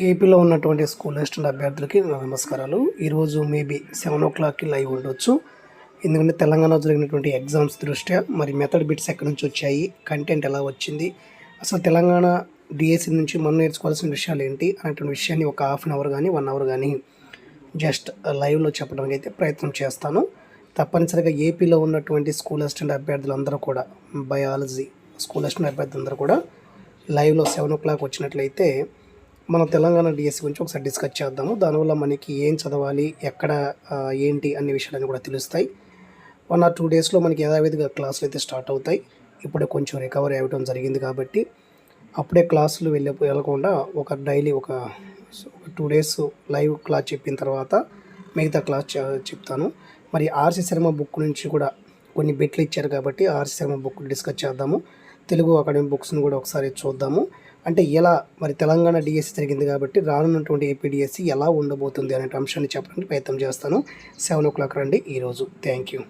ఏపీలో ఉన్నటువంటి school assistant అభ్యర్థులకి నమస్కారాలు. ఈరోజు మేబీ సెవెన్ ఓ క్లాక్కి లైవ్ ఉండొచ్చు. ఎందుకంటే తెలంగాణలో జరిగినటువంటి ఎగ్జామ్స్ దృష్ట్యా మరి మెథడ్ బిట్స్ ఎక్కడి నుంచి వచ్చాయి కంటెంట్ ఎలా వచ్చింది అసలు తెలంగాణ డిఎస్సి నుంచి మనం నేర్చుకోవాల్సిన విషయాలు ఏంటి అనేటువంటి విషయాన్ని ఒక హాఫ్ అన్ అవర్ కానీ వన్ అవర్ కానీ జస్ట్ లైవ్లో చెప్పడానికి అయితే ప్రయత్నం చేస్తాను. తప్పనిసరిగా ఏపీలో ఉన్నటువంటి స్కూల్ అసిస్టెంట్ అభ్యర్థులందరూ కూడా బయాలజీ స్కూల్ అసిస్టెంట్ అభ్యర్థులందరూ కూడా లైవ్లో సెవెన్ ఓ క్లాక్ వచ్చినట్లయితే మన తెలంగాణ డిఎస్సి గురించి ఒకసారి డిస్కస్ చేద్దాము. దానివల్ల మనకి ఏం చదవాలి ఎక్కడ ఏంటి అనే విషయాలన్నీ కూడా తెలుస్తాయి. వన్ ఆర్ టూ డేస్లో మనకి యథావిధిగా క్లాసులు అయితే స్టార్ట్ అవుతాయి. ఇప్పుడే కొంచెం రికవరీ అవ్వడం జరిగింది కాబట్టి అప్పుడే క్లాసులు వెళ్ళి వెళ్ళకుండా ఒక డైలీ ఒక టూ డేస్ లైవ్ క్లాస్ చెప్పిన తర్వాత మిగతా క్లాస్ చెప్తాను. మరి ఆర్సి శర్మ బుక్ నుంచి కూడా కొన్ని బిట్లు ఇచ్చారు కాబట్టి ఆర్సి శర్మ బుక్ డిస్కస్ చేద్దాము. తెలుగు అకాడమీ బుక్స్ని కూడా ఒకసారి చూద్దాము. అంటే ఎలా మరి తెలంగాణ డిఎస్సి జరిగింది కాబట్టి రానున్నటువంటి ఏపీడిఎస్సి ఎలా ఉండబోతుంది అనే అంశాన్ని చెప్పడానికి ప్రయత్నం చేస్తాను. సెవెన్ ఓ క్లాక్ రండి ఈరోజు. Thank you.